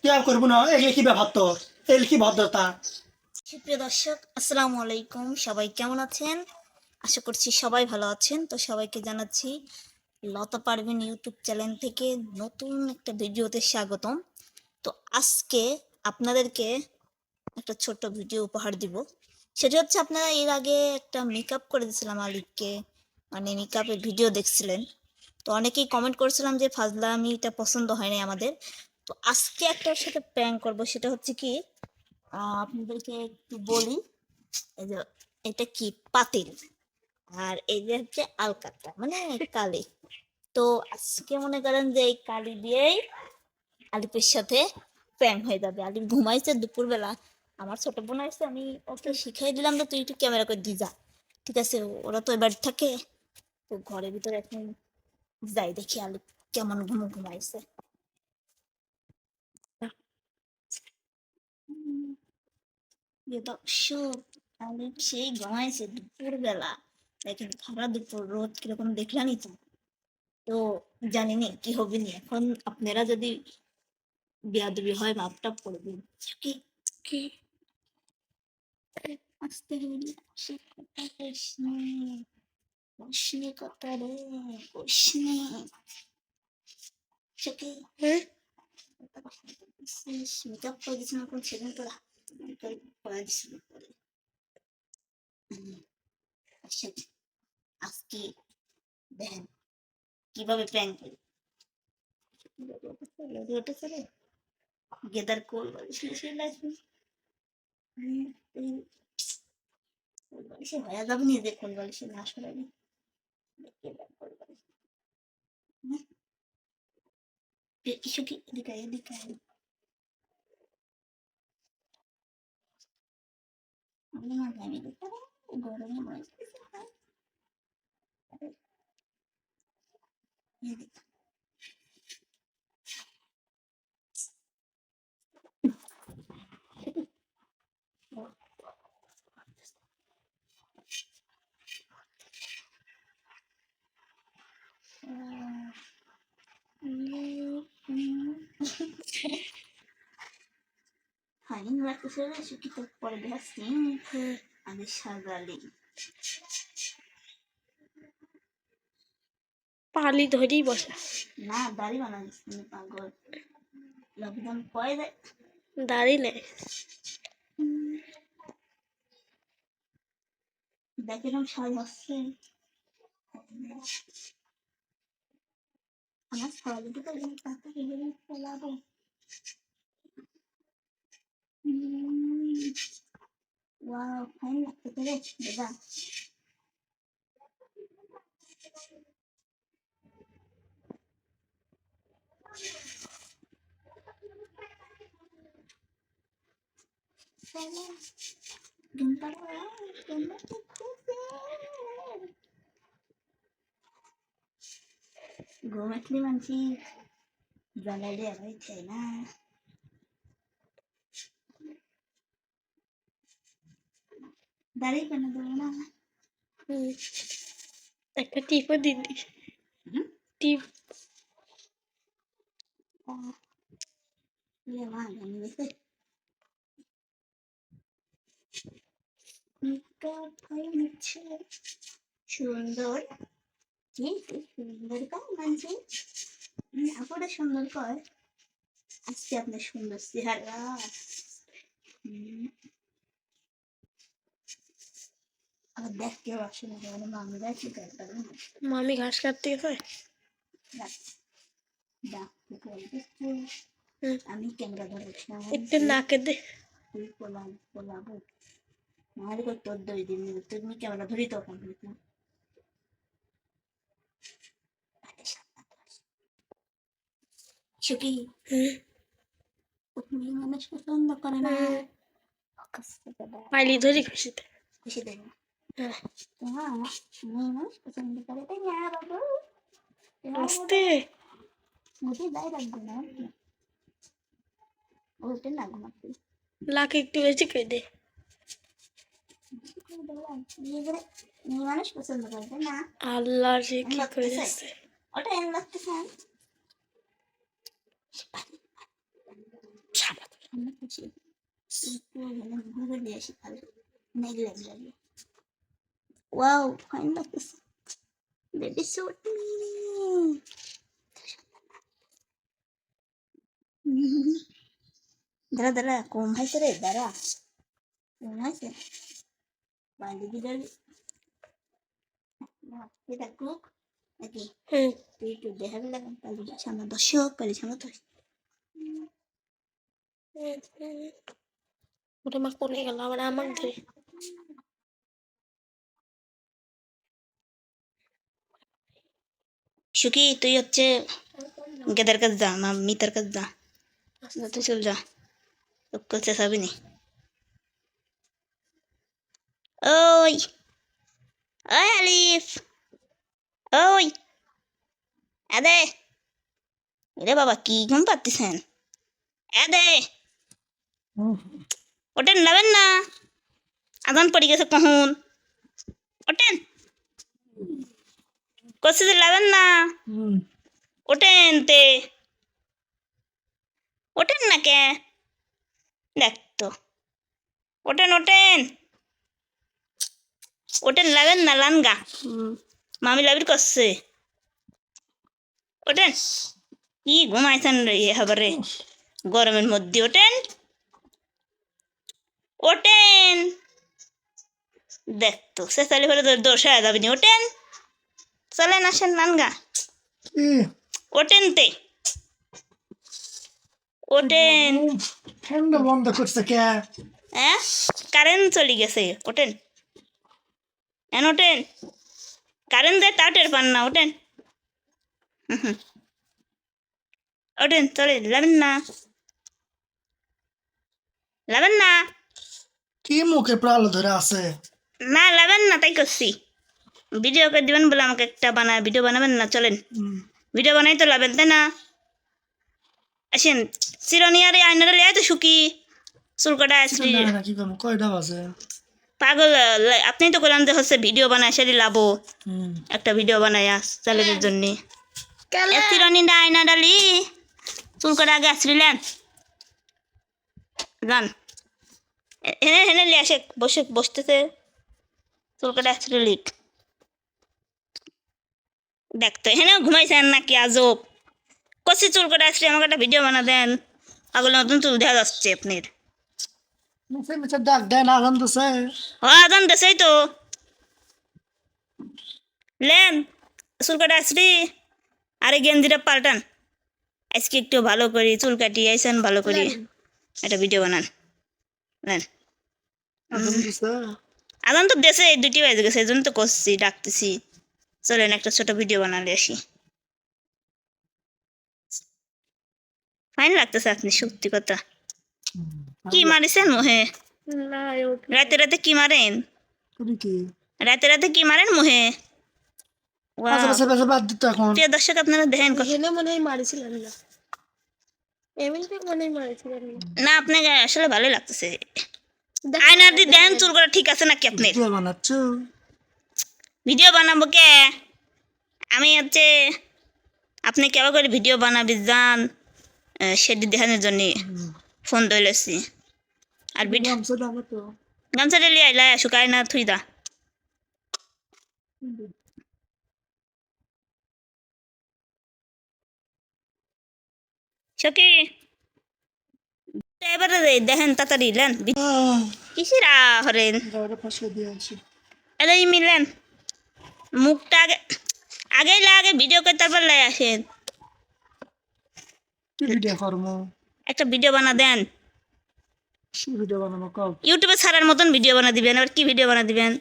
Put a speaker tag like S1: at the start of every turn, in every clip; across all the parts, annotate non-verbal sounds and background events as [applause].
S1: কি আর করব না? এগুলো কি ব্যাপার তোর? এগুলো কি ভদ্রতা?
S2: সুপ্রিয় দর্শক আসসালামু আলাইকুম। সবাই কেমন আছেন? আশা করছি সবাই ভালো আছেন। তো সবাইকে জানাচ্ছি লতা পারভিন ইউটিউব চ্যানেল থেকে নতুন একটা ভিডিওতে স্বাগতম। তো আজকে আপনাদেরকে একটা ছোট্ট ভিডিও উপহার দিব। সেটা হচ্ছে আপনারা এর আগে একটা মেকআপ করে দিয়েছিলাম আলিককে। মানে মেকআপের ভিডিও দেখছিলেন। তো অনেকেই কমেন্ট করেছিলাম যে, ফাজলামিটা পছন্দ হয়নি আমাদের। তো আজকে একটার সাথে প্র্যাঙ্ক করব, সেটা হচ্ছে কি আপনাদেরকে একটু বলি এটা কি? পাতিল। আর এই যে হচ্ছে আলকাতা মানে কালি। তো আজকে মনে করেন যে এই কালি দিয়েই আলিপের সাথে প্যাং হয়ে যাবে। আলিপ ঘুমাইছে দুপুরবেলা। আমার ছোট বোন আছে, আমি ওকে শিখাই দিলাম যে, তুই একটু ক্যামেরা করে দি যা। ঠিক আছে, ওরা তো এবার থাকে। তো ঘরের ভিতরে এখন যাই, দেখি আলিপ কেমন ঘুমো ঘুমাইছে। সেই ঘুমাইছে দুপুর বেলা দেখেন খারা দুপুর রোদ কীরকম দেখলানি তো। তো জানি কি হবে নি। এখন আপনারা যদি বেয়াদবি হয় মাপটাপ করবেন কি
S3: কি?
S2: আসতে হইলে সে কথা রে কইসনি সে কি
S3: হ্যাঁ
S2: মেকআপ করে দিয়েছিলাম কোন সেদিন করে দিছিল আচ্ছা আজকে দেখেন কীভাবে প্র্যাঙ্ক করি ওটা চলে গেদার কোল কোল বালিশে হয়ে যাবে নি যে কোল বালিশে না সরাবি গেদার কোল বালিশ হুম? এ- কিছু কি এদিকে আয়, এদিকে আয়। আমি না জানি দেখতে গরমে মরে যাচ্ছে এদিকে Hain waktu saya kita pode assim, ada সাজালি
S3: পালি ধরেই বসা
S2: না দাড়ি বানাইছি পাগল। লকডাউন পরে দেয়
S3: দাড়ি নেই
S2: দেখলাম সাজ হচ্ছে আমার সাজ তো তাতে গেলে ফেলাবো ওয়াও ফাইন লাগতে রে দাদা চলো ঘুম পাড়ো ঘুম ঘুমাতলি মানছি জ্বালাইলে আবার চাই না দাঁড়িয়ে কেন দেবো না
S3: হুম। একটা টিপও দিদি
S2: হুম?
S3: টিপ
S2: ইয়ে মা জানি গেছে মেকআপ হয়ে নিচ্ছে সুন্দর সুন্দর কর মানছি আপুরা সুন্দর কর। আজকে আপনার সুন্দর চেহারা। আবার দেখ কেউ আসে না মানে মামি দেখি তারপরে
S3: মামি ঘাস কাটতে গেছে?
S2: আমি ক্যামেরা ধরেছিলাম
S3: একটু নাকে দে।
S2: পোলাবো নাহলে তোর দই দিন তুমি ক্যামেরা ধরি তখন। সুখী। তুমি মানুষ পছন্দ করে না করে
S3: পাইলি ধরি খুশিতে
S2: খুশি দেবে তোমার মেয়ে মানুষ পছন্দ করে তাই না বাবু
S3: আস্তে
S2: মুখে দায় রাখব না বলতে না ঘুমাতে
S3: লাখ একটু বেশি করে দে
S2: মেয়ে মানুষ পছন্দ করবে না
S3: আল্লাহ রে কি করেছে
S2: ওটা এম লাগতেছে ওয়াও ফাইন লাগতেছে বেবি সুট দাঁড়া দাঁড়া কম হয়েছে রে দাঁড়া কম হয়েছে বালি দিদারি এটা কুক নাকি
S3: হুম
S2: তুই একটু দেখাবি লাগান তাহলে সামনে দর্শক পারি সামনে দর্শক
S3: ওটা মা কোনে গেল আবার আমার ধরে
S2: সুখী তুই হচ্ছে গেদার কাছে যা মা মিতার কাছে যা তুই চল যা তোকে যাবি নি ওই ওই আলিফ ওই আদে রে বাবা কি ঘুম পাচ্ছেন আদে ওটেন লাবেন না আদান পড়ে গেছে কখন ওটেন কষে যে লাবেন না ওঠেন তে ওঠেন না কে দেখ তো ওঠেন ওঠেন ওঠেন লাবেন না লানগা মামি লাবির করছে। ওঠেন। কি ঘুমাইছেন রে হাবারে? গরমের মধ্যে ওঠেন। ওঠেন। দেখ তো সে তাহলে হলে তোর দোষ হয়ে যাবে ওঠেন। চলেন আসেন লানগা ওঠেন তে। ওঠেন।
S1: ফ্যানটা বন্ধ করছে কে?
S2: হ্যাঁ কারেন্ট চলে গেছে। ওঠেন। এন ওঠেন। কারেন্ট দেয় তা টের পান না ওঠেন। হুম। ওঠেন চলে লাবেন না। লাবেন না।
S1: কি মুখে প্রালো ধরে আছে?
S2: না লাবেন না তাই করছি। ভিডিও করে দিবেন বলে আমাকে একটা বানায় ভিডিও বানাবেন না চলেন। ভিডিও বানাই তো লাবেন তাই না? আসেন চিরনিয়ার এই আয়নাটা লিয়ে তো শুকি চুলকাটা আসলি
S1: না কয়টা বাজে
S2: পাগল আপনি তো করলেন যে হচ্ছে ভিডিও বানায় সেটি লাভো একটা ভিডিও বানাই চ্যানেলের জন্য। চিরনি আয়না ডালি। চুলকাটা আগে আসলিলেন যান হেনে হেনে লিয়ে আসে বসে বসতেছে। চুলকাটা আসলি দেখতো হেনে ঘুমাইছেন নাকি আজব? কষি চুলকাটা আসলে আমাকে একটা ভিডিও বানা দেন। পাগল নতুন চুল দেখা যাচ্ছে আপনার।
S1: মিছে মিছে ডাক
S2: তো লেন চুল কাটা আরে গেঞ্জিটা পাল্টান। আজকে একটু ভালো করি চুল আইসেন ভালো করি। একটা ভিডিও বানান। লেন। আদান তো দেশে দুটি বাজে গেছে এই জন্য তো করছি ডাকতেছি। চলেন একটা ছোট ভিডিও বানালে আসি। ফাইন লাগতেছে আপনি সত্যি কথা। কি মারিছেন মোহে? রাতে রাতে কি মারেন
S1: করি কি?
S2: রাতে রাতে কি মারেন মোহে? প্রিয় দর্শক আপনারা দেখেন
S3: না।
S2: আপনাকে আসলে ভালোই লাগতেছে আয়নার দি দেন চুল করা ঠিক আছে নাকি আপনার
S1: ভিডিও
S2: ভিডিও বানাবো কে? আমি হচ্ছে আপনি কেমন করে ভিডিও বানাবি যান সেটি দেখানোর জন্য। ফোন ধরেছি আর গামছাটা লিয়ে আইলা শুকায় না থুই দা। সকি এবারে দেখেন তাড়াতাড়ি লেন। কিসিরা হরেন এলাই মিলেন মুখটা আগে আগেই লাগে ভিডিও করে তারপর লাই আসেন
S1: ভিডিও করব
S2: একটা ভিডিও বানা দেন।
S1: ভিডিও বানাবো
S2: ইউটিউবে ছাড়ার মতন ভিডিও বানা দিবেন আবার কি ভিডিও বানা দিবেন?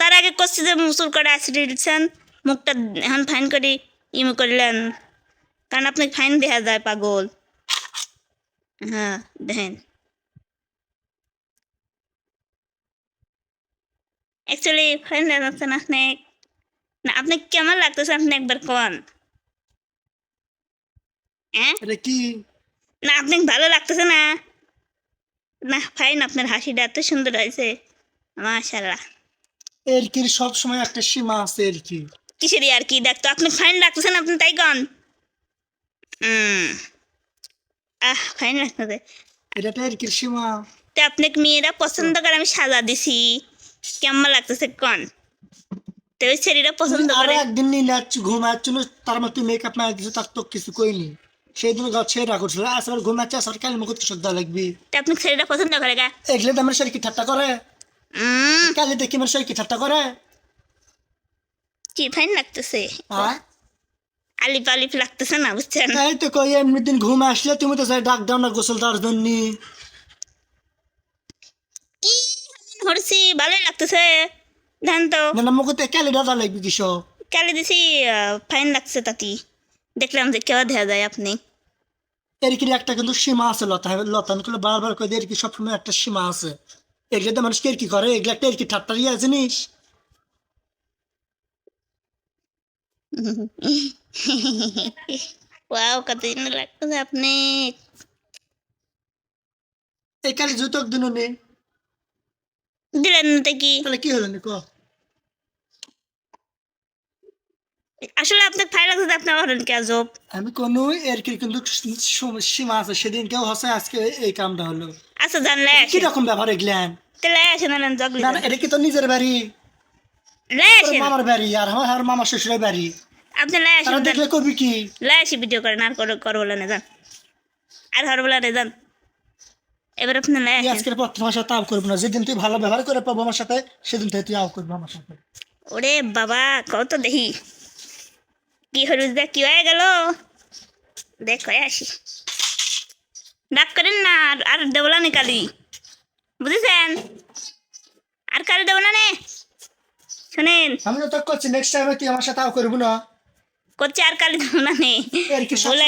S2: তার আগে করছি যে মুসুর করে আসি দিচ্ছেন মুখটা এখন ফাইন করি ইমু করলেন। কারণ আপনি ফাইন দেখা যায় পাগল। হ্যাঁ দেখেন। অ্যাকচুয়ালি ফাইন দেখাচ্ছেন আপনি। না আপনি কেমন লাগতেছে আপনি একবার কন। হ্যাঁ?
S1: কি?
S2: না আপনি ভালো লাগতেছে না। না ফাইন আপনার হাসিটা এত সুন্দর হয়েছে। মাশাল্লাহ
S1: এরকির সব সময় একটা সীমা আছে এরকি
S2: কিসেরই আর কি দেখতো আপনি ফাইন রাখতেছেন আপনি তাই কন। আহ ফাইন রাখতে
S1: এটা একটা এরকির সীমা।
S2: তো আপনাকে মেয়েরা পছন্দ করে আমি সাজা দিছি। কেমন লাগতেছে কন? তো ওই ছেলেরা পছন্দ করে।
S1: একদিন নিয়ে ঘুমাচ্ছ তার মধ্যে মেকআপ মারা দিছো তার তো কিছু কইনি। সেই দিন গাছ ছেড়ে রাখছিল আসবার ঘুমাচ্ছে আসবার কাল মুখ শ্রদ্ধা লাগবে।
S2: আপনি ছেলেরা পছন্দ করে গা?
S1: এগুলো তো আমার শরীর কি ঠাট্টা করে? কালি দেখি আমার শরীর কি ঠাট্টা করে?
S2: কি ফাইন লাগতেছে?
S1: হ্যাঁ?
S2: লাগতেছে না বুঝছেন?
S1: এই তো কই এমনি দিন ঘুম আসলে তুমি তো ডাক দাও না গোসল তার জন্য।
S2: কি হরছি ভালোই লাগতেছে। ধান তো।
S1: না না মুখতে কালি দাদা লাগবে কিসব?
S2: কালে দিছি ফাইন লাগছে তাতি। দেখলাম যে কেউ দেখা যায় আপনি।
S1: এর কি একটা কিন্তু সীমা আছে লতা লতা আমি বারবার কই এর কি সবসময় একটা সীমা আছে। এগুলো তো মানুষ কে কি করে? এগুলো একটা এর কি ঠাট্টা ইয়া জিনিস। [laughs]
S2: ওয়াও কতদিন লাগতেছে আপনি।
S1: এই কালি জুতক দিন
S2: দিলেন না তো কি?
S1: তাহলে কি হলো নি ক
S2: আসলে আপনার ফাইন লাগতেছে আপনার হরেন কে আজব?
S1: আমি কোনো এর কি কিন্তু সীমা আছে সেদিন কেউ হসে আজকে এই কামটা হলো।
S2: আচ্ছা জানলে
S1: কি রকম ব্যাপার এগুলেন
S2: তাহলে আসেন আনেন জগলি
S1: না না এটা কি তো নিজের বাড়ি? মামার বাড়ি আর আমার আর মামার শ্বশুরের বাড়ি।
S2: আপনি লাই আসেন
S1: দেখলে করবি কি?
S2: লাই আসি ভিডিও করেন আর করো করো বলে না যান আর হর বলে না যান এবার আপনি লাই আসেন।
S1: আজকের পর তোমার সাথে আও করব না যেদিন তুই ভালো ব্যবহার করে পাবো আমার সাথে সেদিন তুই আও করব আমার সাথে।
S2: ওরে বাবা কত দেখি কি হলুদ কি হয়ে গেল? দেখ আসি। ডাক করেন না আর- আর দেবো না কালি। বুঝেছেন? আর কালি দেবো না শোনেন।
S1: আমি তো করছি নেক্সট টাইমে তুই আমার সাথে করব না।
S2: করছে আর কালি দেবো না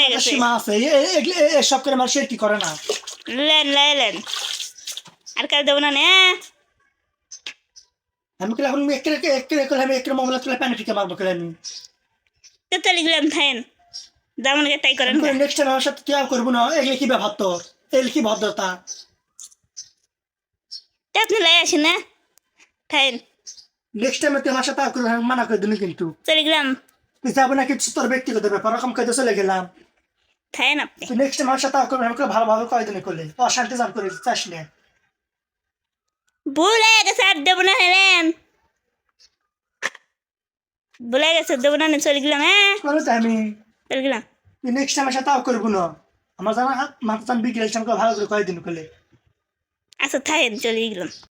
S2: গেছে।
S1: সীমা আছে? এসব করে মানুষ কি করে না?
S2: লেন লেন আর কালি দেবো না নে।
S1: আমি কইলে এখন এক রেখে এক আমি এক মোবাইল তুলে প্যানে ফিকে মারবো করে আমি
S2: তো তালি গেলাম থাকেন যেমন তাই করেন
S1: নেক্সট টাইম আমার সাথে তুই করব না। এগুলো কি ব্যবহার তোর? এগুলো কি ভদ্রতা?
S2: আপনি লাই আসেন না। থাকেন
S1: নেক্সট টাইমে তুই আমার সাথে আও করব মানা করে দিলি কিন্তু।
S2: চলে গেলাম
S1: তুই যাব না কিছু তোর ব্যক্তিগত ব্যাপার ওরকম কইতে চলে গেলাম।
S2: থাকেন আপনি।
S1: তুই নেক্সট টাইম আমার সাথে আও করব আমি কইলে ভালোভাবে কয়দিন করলে। অশান্তি জান করে চাস না।
S2: ভুলে গেছে আর দেবো না হেলেন ভুলে গেছে দেবো না চলে গেলাম হ্যাঁ
S1: আমি
S2: চলে গেলাম
S1: নেক্সট টাইম আসা তাও করব না আমার জানা মাথা বিকেল ভালো করে কয়েকদিন করলে
S2: আচ্ছা থাকেন চলে গেলাম